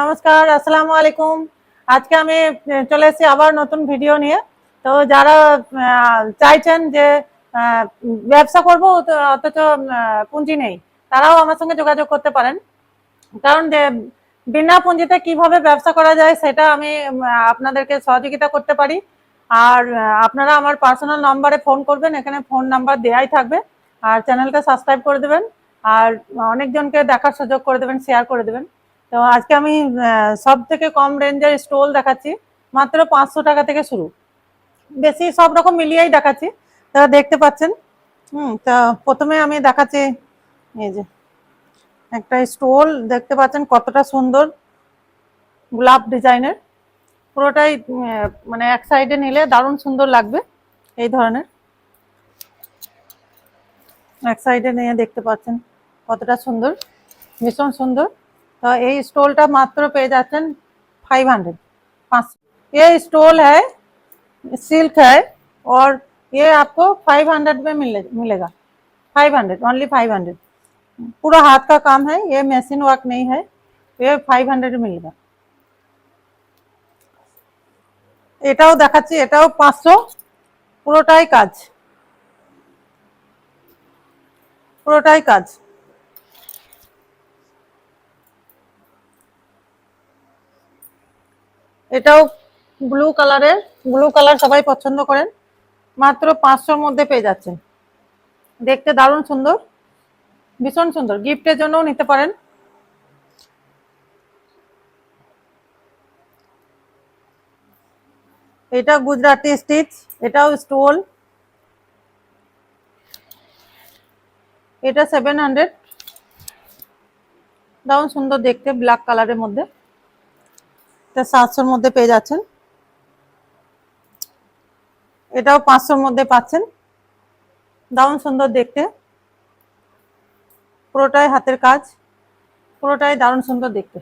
নমস্কার, আসসালামু আলাইকুম। আজকে আমি চলে এসেছি আবার নতুন ভিডিও নিয়ে। তো যারা চাইছেন যে ব্যবসা করব অথচ পুঁজি নেই, তারাও আমার সঙ্গে যোগাযোগ করতে পারেন। কারণ বিনা পুঁজিতে কীভাবে ব্যবসা করা যায়, সেটা আমি আপনাদেরকে সহযোগিতা করতে পারি। আর আপনারা আমার পার্সোনাল নাম্বারে ফোন করবেন, এখানে ফোন নাম্বার দেয়াই থাকবে। আর চ্যানেলটা সাবস্ক্রাইব করে দেবেন। আর অনেকজনকে দেখার সুযোগ করে দেবেন, শেয়ার করে দেবেন। তো আজকে আমি সব থেকে কম রেঞ্জের স্টোল দেখাচ্ছি, মাত্র পাঁচশো টাকা থেকে শুরু। বেশি সব রকম মিলিয়েই দেখাচ্ছি, তারা দেখতে পাচ্ছেন। হুম, তা প্রথমে আমি দেখাচ্ছি, এই যে, একটা স্টোল, দেখতে পাচ্ছেন কতটা সুন্দর গোলাপ ডিজাইনের। পুরোটাই মানে এক সাইডে নিলে দারুণ সুন্দর লাগবে এই ধরনের। এক সাইডে নিয়ে দেখতে পাচ্ছেন কতটা সুন্দর, ভীষণ সুন্দর। तो এই স্টোলটা पे जाते हैं फाइव हंड्रेड पाँच ये स्टोल है, सिल्क है, और ये आपको 500 में मिले, मिलेगा। 500 ओनली 500 पूरा हाथ का काम है, ये मशीन वर्क नहीं है, ये 500 मिलेगा। এটাও দেখাচ্ছি এটাও পাঁচশো পুরোটাই কাজ পুরোটাই কাজ এটাও ব্লু কালারের ব্লু কালার সবাই পছন্দ করেন। মাত্র পাঁচশোর মধ্যে পেয়ে যাচ্ছেন। দেখতে দারুণ সুন্দর। ভীষণ সুন্দর। গিফটের জন্যও নিতে পারেন। এটা গুজরাটি স্টিচ এটাও স্টোল এটা সেভেন হান্ড্রেড দারুণ সুন্দর দেখতে ব্ল্যাক কালারের মধ্যে। এটা সাতশোর মধ্যে পেয়ে যাচ্ছেন। এটাও পাঁচশোর মধ্যে পাচ্ছেন। দারুণ সুন্দর দেখতে। পুরোটাই হাতের কাজ। পুরোটাই দারুণ সুন্দর দেখতে।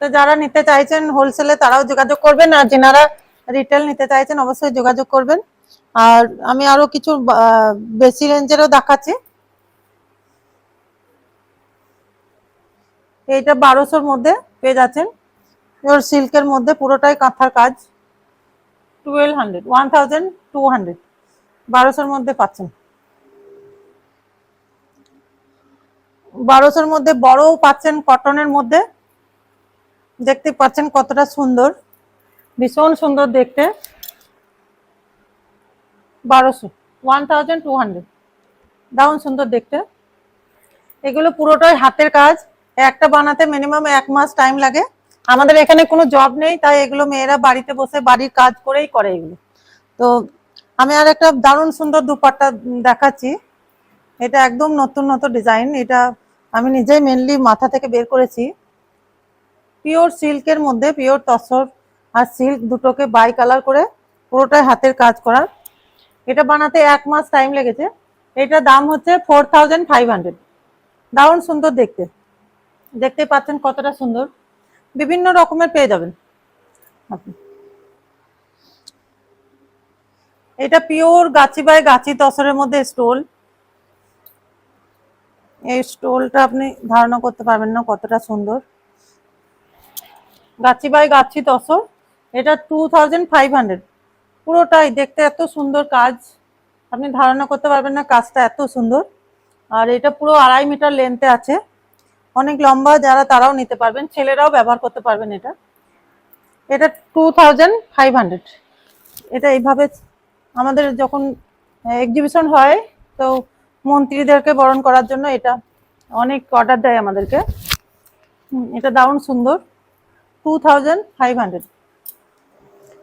তো যারা নিতে চাইছেন হোলসেলে তারাও যোগাযোগ করবেন আর যেনারা রিটেল নিতে চাইছেন অবশ্যই যোগাযোগ করবেন। আর আমি আরও কিছু বেশি রেঞ্জেরও দেখাচ্ছি। এইটা বারোশোর মধ্যে পেয়ে যাচ্ছেন। ওর সিল্কের মধ্যে পুরোটাই কাঁথার কাজ। Twelve hundred one thousand two hundred বারোশোর মধ্যে পাচ্ছেন। বারোশোর মধ্যে বড়ও পাচ্ছেন কটনের মধ্যে। দেখতে পাচ্ছেন কতটা সুন্দর। ভীষণ সুন্দর দেখতে। বারোশো ওয়ান থাউজেন্ড টু হান্ড্রেড দারুণ সুন্দর দেখতে। এগুলো পুরোটাই হাতের কাজ। একটা বানাতে মিনিমাম এক মাস টাইম লাগে। আমাদের এখানে কোনো জব নেই, তাই এগুলো মেয়েরা বাড়িতে বসে বাড়ির কাজ করেই করে এগুলো। তো আমি আর একটা দারুণ সুন্দর দুপাট্টা দেখাচ্ছি। এটা একদম নতুন নতুন ডিজাইন এটা আমি নিজেই মেনলি মাথা থেকে বের করেছি। পিওর সিল্কের মধ্যে পিওর তসর আর সিল্ক দুটোকে বাই কালার করে পুরোটাই হাতের কাজ করা এটা বানাতে এক মাস টাইম লেগেছে। এটা দাম হচ্ছে ফোর থাউজেন্ড ফাইভ হান্ড্রেড দারুণ সুন্দর দেখতে। দেখতে পাচ্ছেন কতটা সুন্দর। বিভিন্ন রকমের পেয়ে যাবেন। আপনি। এটা পিওর গাছি বাই গাছি তসরের মধ্যে স্টোল। এই স্টোলটা আপনি ধারণা করতে পারবেন না কতটা সুন্দর। গাছি বাই গাছি তসর, এটা টু থাউজেন্ড ফাইভ হান্ড্রেড পুরোটাই দেখতে এত সুন্দর কাজ। আপনি ধারণা করতে পারবেন না কাজটা এত সুন্দর। আর এটা পুরো আড়াই মিটার লেন্থে আছে। অনেক লম্বা যারা তারাও নিতে পারবেন, ছেলেরাও ব্যবহার করতে পারবেন এটা। এটা টু থাউজেন্ড ফাইভ হান্ড্রেড এটা এইভাবে আমাদের যখন এক্সিবিশন হয়, তো মন্ত্রীদেরকে বরণ করার জন্য এটা অনেক অর্ডার দেয় আমাদেরকে। এটা দারুণ সুন্দর। Two thousand five hundred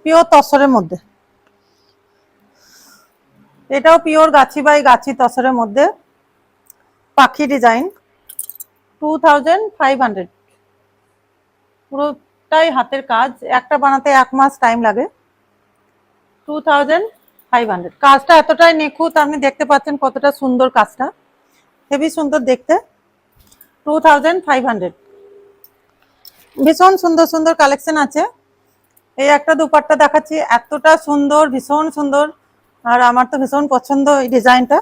pure তসরের মধ্যে। এটাও পিওর গাছি বাই গাছি তসরের মধ্যে। পাখি design. Two thousand five hundred পুরোটাই হাতের কাজ, একটা বানাতে এক মাস টাইম লাগে। টু থাউজেন্ড ফাইভ হান্ড্রেড কাজটা এতটাই নিখুঁত, আপনি দেখতে পাচ্ছেন কতটা সুন্দর কাজটা। হেভি সুন্দর দেখতে। টু থাউজেন্ড ফাইভ হান্ড্রেড ভীষণ সুন্দর সুন্দর কালেকশন আছে। এই একটা দুপাট্টা দেখাচ্ছি, এতটা সুন্দর, ভীষণ সুন্দর। আর আমার তো ভীষণ পছন্দ এই ডিজাইনটা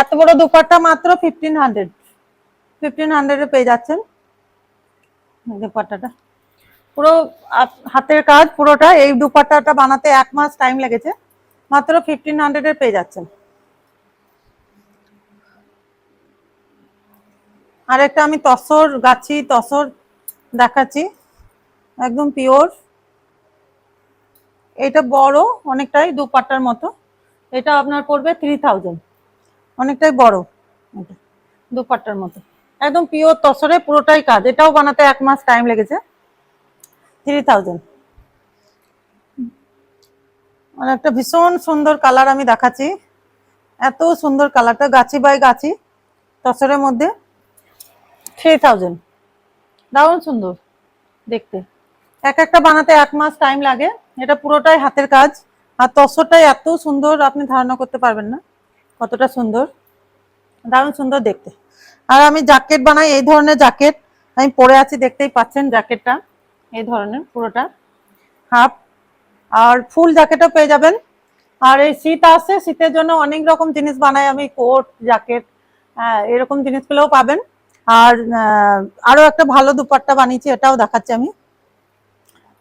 এত বড় দুপাট্টা মাত্র ফিফটিন হান্ড্রেড ফিফটিন হান্ড্রেডে পেয়ে যাচ্ছেন। দুপাট্টাটা। পুরো হাতের কাজ পুরোটা, এই দুপাট্টাটা বানাতে এক মাস টাইম লেগেছে। মাত্র ফিফটিন হান্ড্রেডে পেয়ে যাচ্ছেন। আর একটা আমি তসর গাছি তসর দেখাচ্ছি। একদম পিওর এটা বড়, অনেকটাই দুপাট্টার মতো। এটা আপনার পড়বে থ্রি থাউজেন্ড অনেকটাই বড়। দুপাট্টার মতো। একদম পিওর তসরে পুরোটাই কাজ। এটাও বানাতে এক মাস টাইম লেগেছে। থ্রি থাউজেন্ড আর একটা ভীষণ সুন্দর কালার আমি দেখাচ্ছি। এত সুন্দর কালারটা গাছি বাই গাছি, তসরের মধ্যে। থ্রি থাউজেন্ড দারুণ সুন্দর, দেখতে। এক একটা বানাতে এক মাস টাইম লাগে। এটা পুরোটাই হাতের কাজ। আর তসরটাই এত সুন্দর, আপনি ধারণা করতে পারবেন না। কতটা সুন্দর? দারুণ সুন্দর দেখতে। আর আমি জ্যাকেট বানাই এই ধরনের জ্যাকেট আমি পরে আছি দেখতেই পাচ্ছেন জ্যাকেটটা এই ধরনের পুরোটা। হাফ আর ফুল জ্যাকেটও পেয়ে যাবেন। আর এই শীত আসছে শীতের জন্য অনেক রকম জিনিস বানাই আমি কোট জ্যাকেট এরকম জিনিসগুলোও পাবেন। আর আহ, আরও একটা ভালো দুপাট্টা বানিয়েছি এটাও দেখাচ্ছি আমি।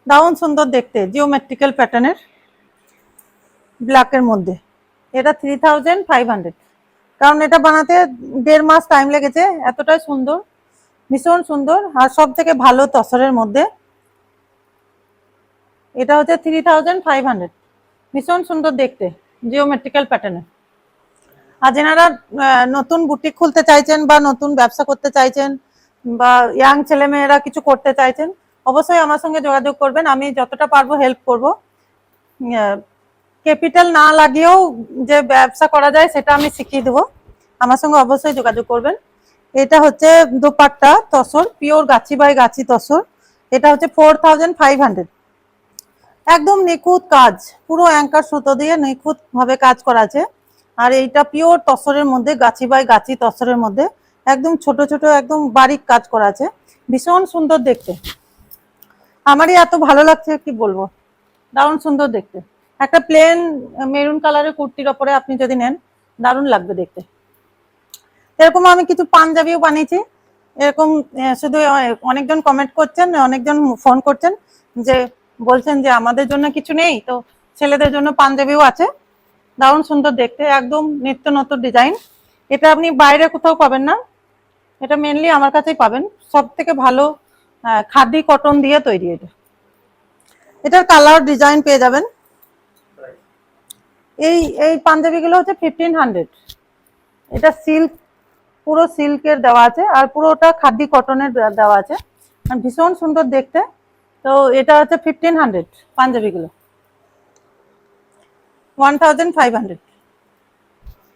দারুণ সুন্দর দেখতে জিওমেট্রিক্যাল প্যাটার্নের ব্ল্যাকের মধ্যে। এটা থ্রি থাউজেন্ড ফাইভ হান্ড্রেড কারণ এটা বানাতে দেড় মাস টাইম লেগেছে, এতটাই সুন্দর, ভীষণ সুন্দর, আর সব থেকে ভালো তসরের মধ্যে এটা হচ্ছে থ্রি থাউজেন্ড ফাইভ হান্ড্রেড ভীষণ সুন্দর দেখতে জিওমেট্রিক্যাল প্যাটার্নের আর যেনারা নতুন বুটিক খুলতে চাইছেন বা নতুন ব্যবসা করতে চাইছেন বা ইয়াং ছেলেমেয়েরা কিছু করতে চাইছেন, অবশ্যই আমার সঙ্গে যোগাযোগ করবেন, আমি যতটা পারব হেল্প করব। ক্যাপিটাল না লাগিয়েও যে ব্যবসা করা যায়, সেটা আমি শিখিয়ে দেবো। আমার সঙ্গে অবশ্যই যোগাযোগ করবেন। এটা হচ্ছে দোপাট্টা তসর, পিওর গাছি বাই গাছি তসর। এটা হচ্ছে ফোর থাউজেন্ড ফাইভ হান্ড্রেড একদম নিখুঁত কাজ, পুরো অ্যাঙ্কার সুতো দিয়ে নিখুঁত ভাবে কাজ করা আছে। আর এইটা পিওর তসরের মধ্যে, গাছি বাই গাছি তসরের মধ্যে। একদম ছোট ছোট, একদম বারিক কাজ করা আছে। ভীষণ সুন্দর দেখতে। আমারই এত ভালো লাগছে কি বলব? দারুণ সুন্দর দেখতে। একটা প্লেন মেরুন কালারের কুর্তির ওপরে আপনি যদি নেন, দারুণ লাগবে দেখতে। এরকম আমি কিছু পাঞ্জাবিও বানিয়েছি। এরকম শুধু অনেকজন কমেন্ট করছেন, অনেকজন ফোন করছেন যে, বলছেন যে আমাদের জন্য কিছু নেই, তো ছেলেদের জন্য পাঞ্জাবিও আছে। দারুণ সুন্দর দেখতে, একদম নিত্য নতুন ডিজাইন এটা আপনি বাইরে কোথাও পাবেন না। এটা মেনলি আমার কাছেই পাবেন। সব থেকে ভালো খাদি কটন দিয়ে তৈরি এটা। এটার কালার ডিজাইন পেয়ে যাবেন। এই এই পাঞ্জাবিগুলো হচ্ছে ফিফটিন হান্ড্রেড এটা সিল্ক পুরো সিল্কের দেওয়া আছে আর পুরোটা খাদি কটনের দেওয়া আছে। ভীষণ সুন্দর দেখতে। তো এটা হচ্ছে ফিফটিন হান্ড্রেড পাঞ্জাবিগুলো। ওয়ান থাউজেন্ড ফাইভ হান্ড্রেড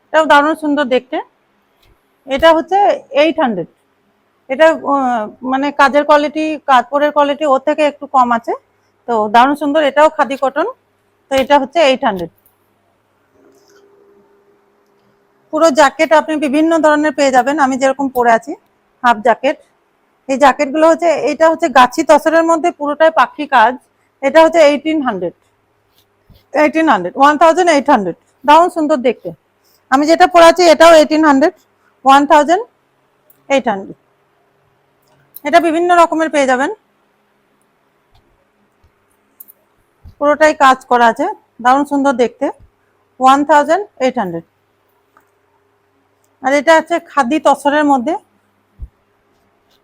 এটাও দারুণ সুন্দর দেখতে। এটা হচ্ছে এইট হান্ড্রেড এটা মানে কাজের কোয়ালিটি কাপড়ের কোয়ালিটি ওর থেকে একটু কম আছে। তো দারুণ সুন্দর। এটাও খাদি কটন তো এটা হচ্ছে এইট হান্ড্রেড পুরো জ্যাকেট আপনি বিভিন্ন ধরনের পেয়ে যাবেন। আমি যেরকম পরে আছি হাফ জ্যাকেট এই জ্যাকেটগুলো হচ্ছে, এটা হচ্ছে গাছি তসরের মধ্যে পুরোটাই পাখি কাজ। এটা হচ্ছে eighteen hundred eighteen hundred one thousand eight hundred দারুণ সুন্দর দেখতে। আমি যেটা পরে আছি, এটাও eighteen hundred one thousand eight hundred এটা বিভিন্ন রকমের পেয়ে যাবেন। পুরোটাই কাজ করা আছে। দারুণ সুন্দর দেখতে। ওয়ান থাউজেন্ড এইট হান্ড্রেড আর এটা আছে খাদি তসরের মধ্যে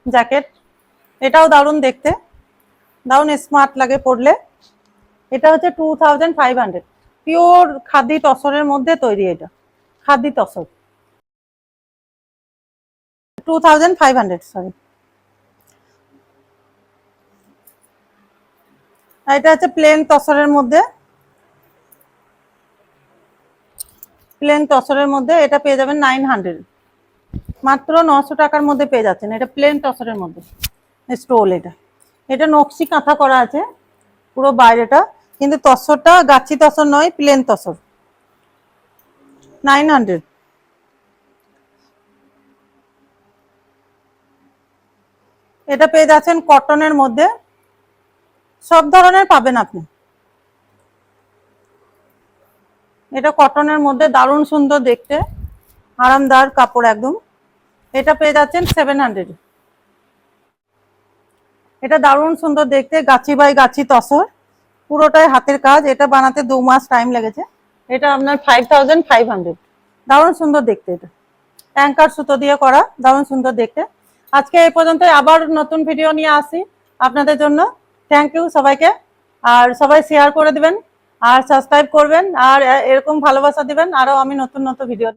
জ্যাকেট। এটাও দারুণ দেখতে। দারুণ স্মার্ট লাগে পরলে। এটা হচ্ছে two thousand five hundred pure khadi তসরের মধ্যে তৈরি এটা। Khadi tussar. Two thousand five hundred sorry এটা হচ্ছে প্লেন তসরের মধ্যে। প্লেন তসরের মধ্যে এটা পেয়ে যাবেন নাইন হান্ড্রেড মাত্র নশো টাকার মধ্যে পেয়ে যাচ্ছেন, এটা প্লেন তসরের মধ্যে। স্টোল এটা। এটা নকশি কাঁথা করা আছে, পুরো বাইরেটা। কিন্তু তসরটা গাছি তসর নয় প্লেন তসর নাইন হান্ড্রেড এটা পেয়ে যাচ্ছেন কটনের মধ্যে। সব ধরনের পাবেন আপনি। এটা কটনের মধ্যে দারুণ সুন্দর দেখতে। আরামদার কাপড় একদম। এটা পেয়ে যাচ্ছেন সেভেন হান্ড্রেড এটা দারুণ সুন্দর দেখতে, গাছি বাই গাছি তসর। পুরোটাই হাতের কাজ। এটা বানাতে দু মাস টাইম লেগেছে। এটা আপনার ফাইভ থাউজেন্ড ফাইভ হান্ড্রেড দারুণ সুন্দর দেখতে এটা। অ্যাঙ্কার সুতো দিয়ে করা, দারুণ সুন্দর দেখতে। আজকে এই পর্যন্ত আবার নতুন ভিডিও নিয়ে আসি আপনাদের জন্য। থ্যাংক ইউ সবাইকে। আর সবাই শেয়ার করে দিবেন। আর সাবস্ক্রাইব করবেন আর এরকম ভালোবাসা দিবেন। আরও আমি নতুন নতুন ভিডিও